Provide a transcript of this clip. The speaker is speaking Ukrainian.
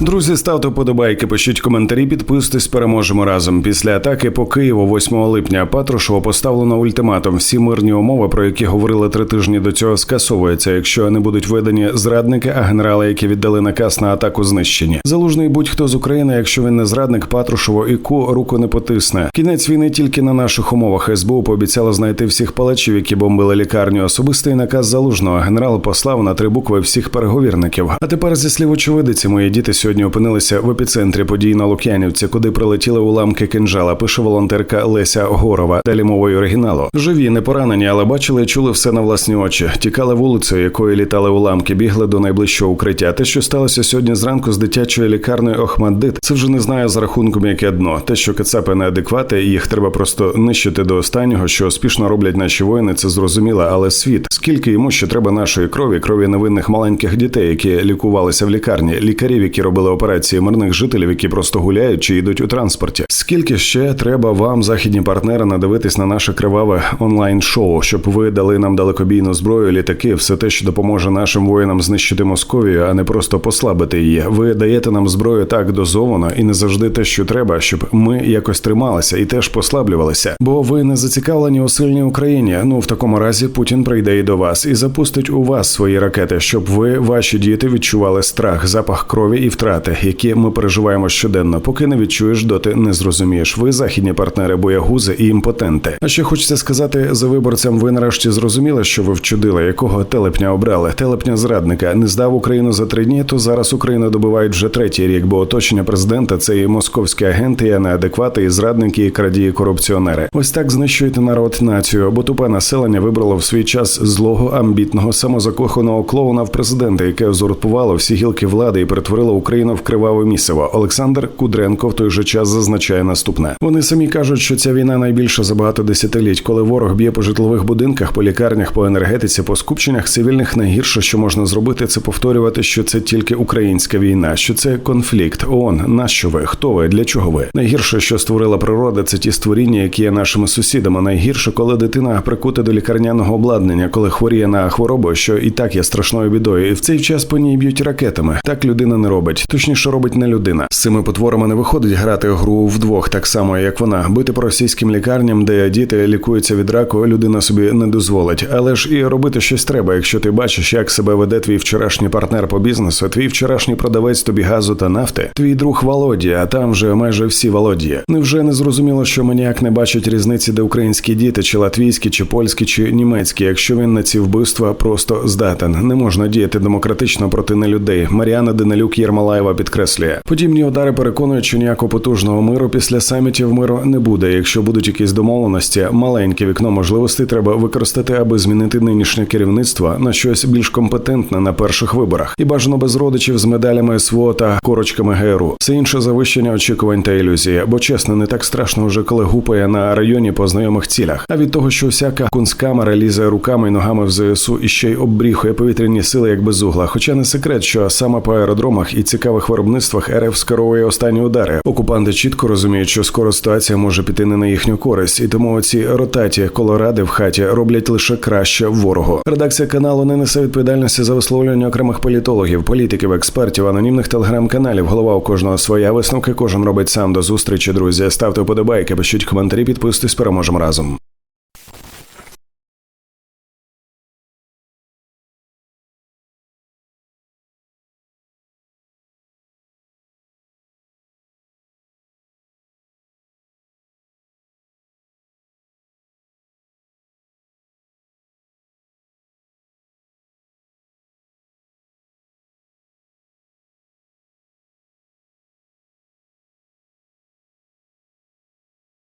Друзі, ставте вподобайки, пишіть коментарі, підписуйтесь, переможемо разом. Після атаки по Києву 8 липня Патрушева поставлено ультиматум. Всі мирні умови, про які говорили три тижні до цього, скасовуються, якщо не будуть видані зрадники, а генерали, які віддали наказ на атаку, знищені. Залужний будь-хто з України, якщо він не зрадник, Патрушево і ку руку не потисне. Кінець війни тільки на наших умовах. СБУ пообіцяло знайти всіх палачів, які бомбили лікарню. Особистий наказ залужного генерал послав на три букви всіх переговірників. А тепер зі слів очевидиці, мої діти сьогодні опинилися в епіцентрі подій на Лук'янівці, куди прилетіли уламки кинжала. Пише волонтерка Леся Горова. Далі мовою оригіналу. Живі, не поранені, але бачили і чули все на власні очі. Тікали вулицею, якою літали уламки, бігли до найближчого укриття. Те, що сталося сьогодні зранку з дитячої лікарної Охмаддит, це вже не знаю за рахунком яке дно. Те, що кацапи неадеквати, їх треба просто нищити до останнього, що успішно роблять наші воїни, це зрозуміло. Але світ, скільки йому ще треба нашої крові, крові невинних маленьких дітей, які лікувалися в лікарні, лікарів, які робили операції, мирних жителів, які просто гуляють чи йдуть у транспорті. Скільки ще треба вам, західні партнери, надивитись на наше криваве онлайн-шоу, щоб ви дали нам далекобійну зброю, літаки, все те, що допоможе нашим воїнам знищити Московію, а не просто послабити її. Ви даєте нам зброю так дозовано і не завжди те, що треба, щоб ми якось трималися і теж послаблювалися. Бо ви не зацікавлені у сильній Україні. Ну в такому разі Путін прийде і до вас і запустить у вас свої ракети, щоб ви, ваші діти, відчували страх, запах крові і втрати, які ми переживаємо щоденно. Поки не відчуєш, доти не зрозумієш. Ви західні партнери, боягузи і імпотенти. А ще хочеться сказати за виборцям. Ви нарешті зрозуміли, що ви вчудили, якого телепня обрали. Телепня зрадника не здав Україну за три дні. То зараз Україну добивають вже третій рік, бо оточення президента це і московські агенти, і неадеквати, і зрадники, і крадії, корупціонери. Ось так знищуєте народ націю, бо тупе населення вибрало в свій час злого, амбітного, самозакоханого клоуна в президента, яке узурпувало всі гілки влади і перетворило Україну в криваве місиво. Олександр Кудренко в той же час зазначає наступне: вони самі кажуть, що ця війна найбільша за багато десятиліть, коли ворог б'є по житлових будинках, по лікарнях, по енергетиці, по скупченнях цивільних найгірше, що можна зробити, це повторювати, що це тільки українська війна, що це конфлікт. ООН, нащо ви? Хто ви? Для чого ви? Найгірше, що створила природа, це ті створіння, які є нашими сусідами. Найгірше, коли дитина прикута до лікарняного обладнання, коли хворіє на хворобу, що і так є страшною бідою, і в цей час по ній б'ють ракетами. Так людина не робить, точніше робить не людина. З цими потворами не виходить грати гру вдвох, так само як вона. Бити по російським лікарням, де діти лікуються від раку, людина собі не дозволить. Але ж і робити щось треба, якщо ти бачиш, як себе веде твій вчорашній партнер по бізнесу, твій вчорашній продавець тобі газу та нафти, твій друг Володія, а там вже майже всі Володії. Невже не зрозуміло, що маніяк не бачить різниці, де українські діти, чи латвійські, чи польські, чи німецькі, якщо він на ці вбивства просто здатен. Не можна діяти демократично проти нелюдей. Мар'яна Денелюк Єрмалаєва підкреслює. Подібні удари переконують, що ніякого потужного миру після самітів миру не буде. Якщо будуть якісь домовленості, маленьке вікно можливостей треба використати, аби змінити нинішнє керівництво на щось більш компетентне на перших виборах, і бажано без родичів з медалями СВО та корочками ГРУ. Все інше завищення очікувань та ілюзії. Бо чесно, не так страшно вже коли гупає на районі по знайомих цілях. А від того, що всяка кунсткамера лізе руками й ногами в ЗСУ і ще й оббріхує повітряні сили як безугла. Хоча не секрет, що саме по аеродромах і цікавих виробництвах РФ скеровує останні удари. Окупанти чітко розуміють, що скоро ситуація може піти не на їхню користь, і тому оці ротаті колоради в хаті роблять лише краще ворогу. Редакція каналу не несе відповідальності за висловлювання окремих політологів, політиків, експертів, анонімних телеграм-каналів. Голова у кожного своя висновки. Кожен робить сам до зустрічі. Друзі, ставте вподобайки, пишіть коментарі, підписуйтесь, переможемо разом.